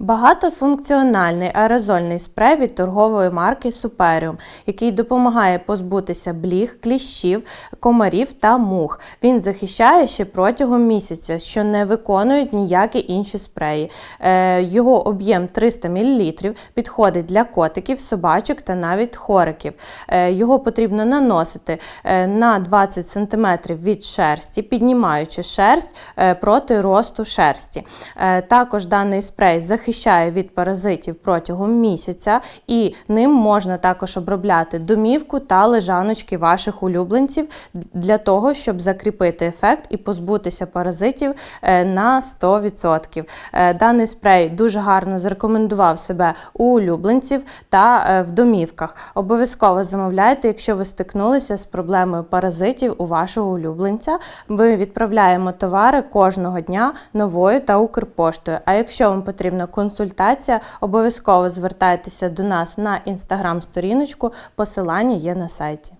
Багатофункціональний аерозольний спрей від торгової марки Superium, який допомагає позбутися бліг, кліщів, комарів та мух. Він захищає ще протягом місяця, що не виконують ніякі інші спреї. Е, Його об'єм 300 мл підходить для котиків, собачок та навіть хориків. Е, Його потрібно наносити е, на 20 см від шерсті, піднімаючи шерсть проти росту шерсті. Також даний спрей захищає від паразитів протягом місяця, і ним можна також обробляти домівку та лежаночки ваших улюбленців для того, щоб закріпити ефект і позбутися паразитів е, на 100%. Е, Даний спрей дуже гарно зарекомендував себе у улюбленців та е, в домівках. Обов'язково замовляйте, якщо ви стикнулися з проблемою паразитів у вашого улюбленця. Ми відправляємо товари кожного дня новою та Укрпоштою. А якщо вам потрібна консультація, обов'язково звертайтеся до нас на інстаграм-сторіночку. Посилання є на сайті.